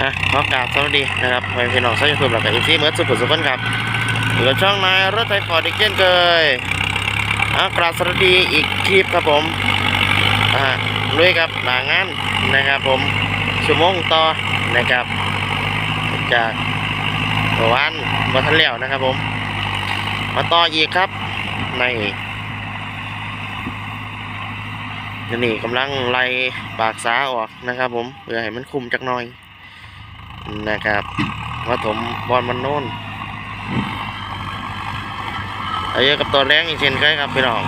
อะขอกราบสวัสดีนะครับพี่น้องชาวยูทูบหลักกับอีซี่เมื่อสุขุมสุขนครับอยู่กับช่องนายรถไฟฟอร์ดอีกเช่นเคยอะกราบสวัสดีอีกคลิปครับผมอ่าลุยกับหนางานนะครับผมชั่วโมงต่อนะครับ จากเมื่อวานวันทันแล้วนะครับผม มาต่ออีกครับในนี่กำลังไล่ปากสาออกนะครับผมเพื่อให้มันคุมจักหน่อย นะครับว่าผมบอลมันโน่นเอาเยอะกับตัวแรงอีกเช่นเคยครับพี่น้อง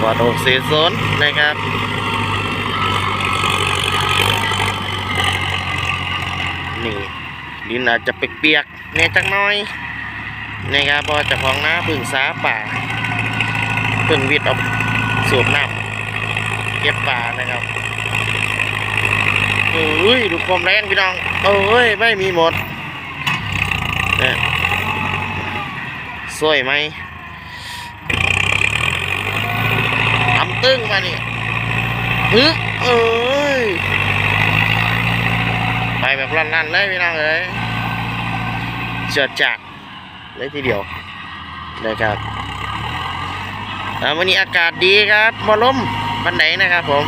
กอดอกสีโซนนะครับนี่ดินอาจจะเปียกๆเนี่ยจักน่อยนะครับเพราะจะของน้าพึ่งสาป่าพึ่งวิทย์ออกสูบน้ำเก็บปลานะครับ เอ้ยดูความแรงพี่น้องเอ้ยไม่มีหมดเนี่ยสวยไหมทำตึ้งมานี่ฮึเอ้ยไปแบบลั่นๆเลยพี่น้องเอ้ยเจิดจัดเลยทีเดียวนะครับวันนี้อากาศดีครับบ่ลมวันไหนนะครับผม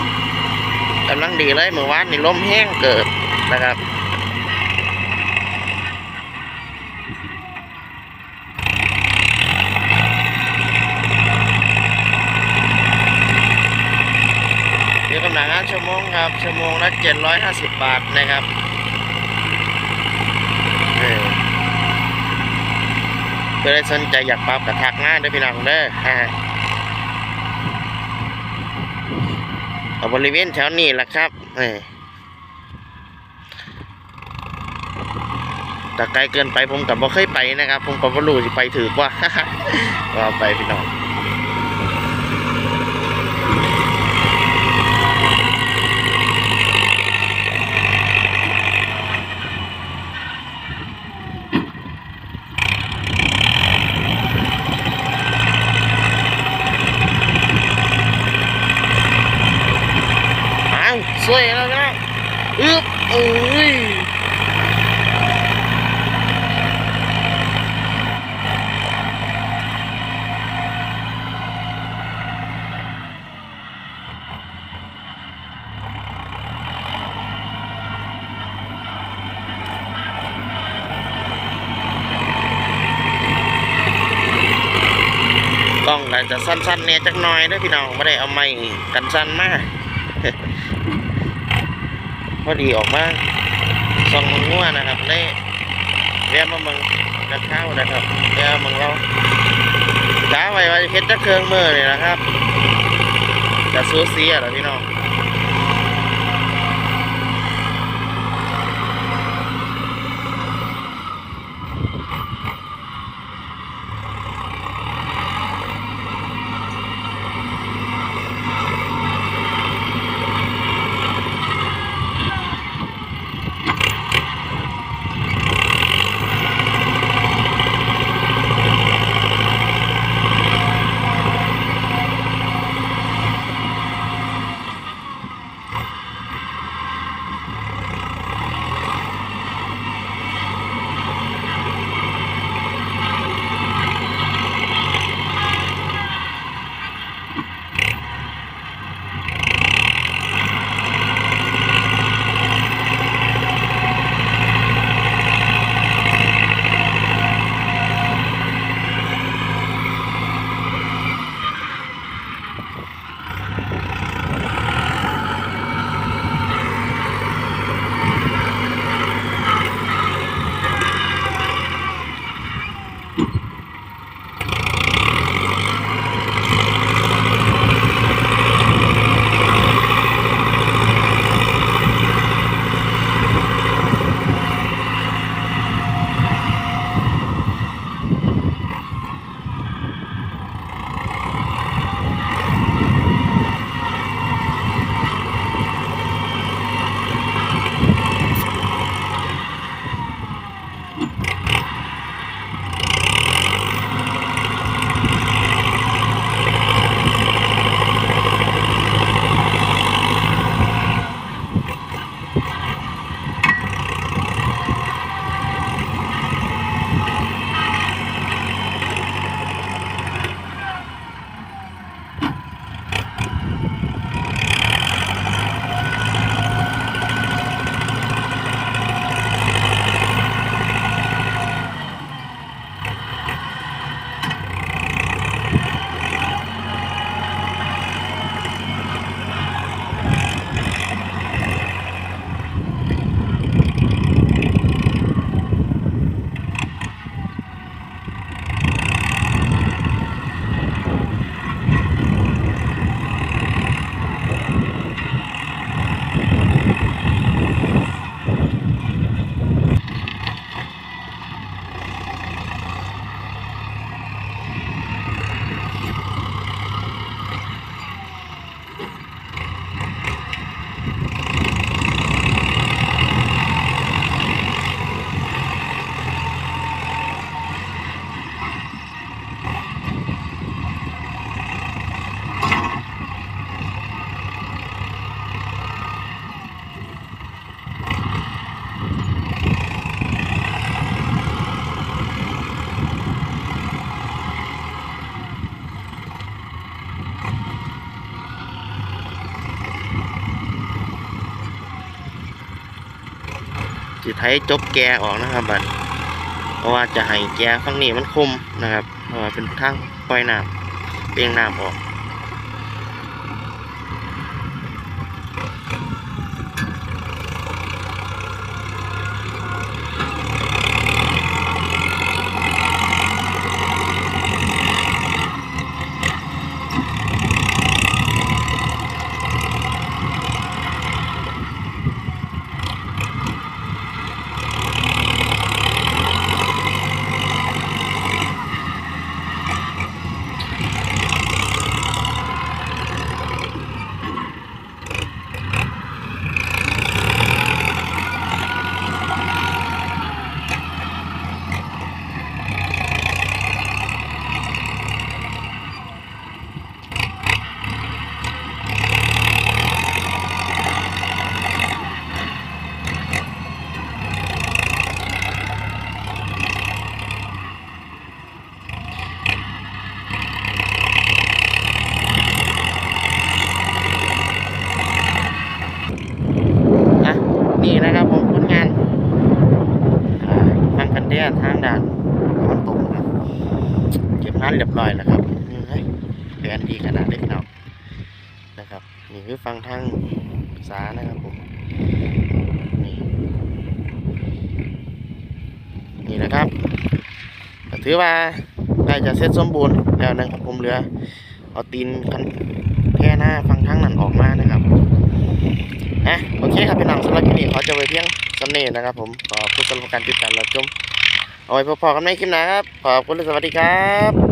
กำลังดีเลยเมื่อวานนี่ลมแห้งเกิดนะครับเดี๋ยวกำลังงานชั่วโมงครับ ชั่วโมงละเจ็ดร้อยห้าสิบบาทนะครับเออเพื่อได้สนใจอยากปรับกระทักงานเด้อพี่น้องเด้ออ่า เอา บริเวณแถวนี้แหละครับแต่ไกลเกินไปผมกับบ่เคยไปนะครับ ผมกับบ่รู้สิไปถือว่าว่าไปพี่น้องอ้าวสวยแล้วนะอึ๊บเอ้ย กล้องอาจจะสั้นๆเนี่ยจักหน่อยนะพี่น้องไม่ได้เอาไม้กันสั้นมากพอดีออกมาส่องมังงัวนะครับได้แวะมาเมืองกระเข้านะครับแวะมาเมืองเราจ้าไว้ว่าจะเฮ็ดจักเครื่องมือนี่นะครับจะซูเสียเหรอพี่น้อง สิไทยจบแกออกนะครับบัดเพราะว่าจะให้แกฝั่งนี้มันคมนะครับเพราะว่าเป็นทางปล่อยน้ำเปลียงน้ำออก อะนี่นะครับผมผลงานอ่าฟังกันเดียทางด่านมันตกนะครับเก็บงานเร้อยแล้วครับเฮ้ยแผนดีขนาดเล็กเนาะนะครับนี่คือฟังทางสานะครับผมนี่นี่นะครับถือว่าได้จะเสร็จสมบูรณ์แล้วนะครับผมเหลือเอาตีนคันแค่หน้าฟังทางนั้นออกมานะครับนะโอเคครับพี่น้องสำหรับคลิปนี้ขอจบไว้เพียงสำเนีนะครับ ผมขอบคุณสำหรับการติดตามรับชมเอาไว้พบๆกันในคลิปหน้าครับขอบคุณและสวัสดีครับ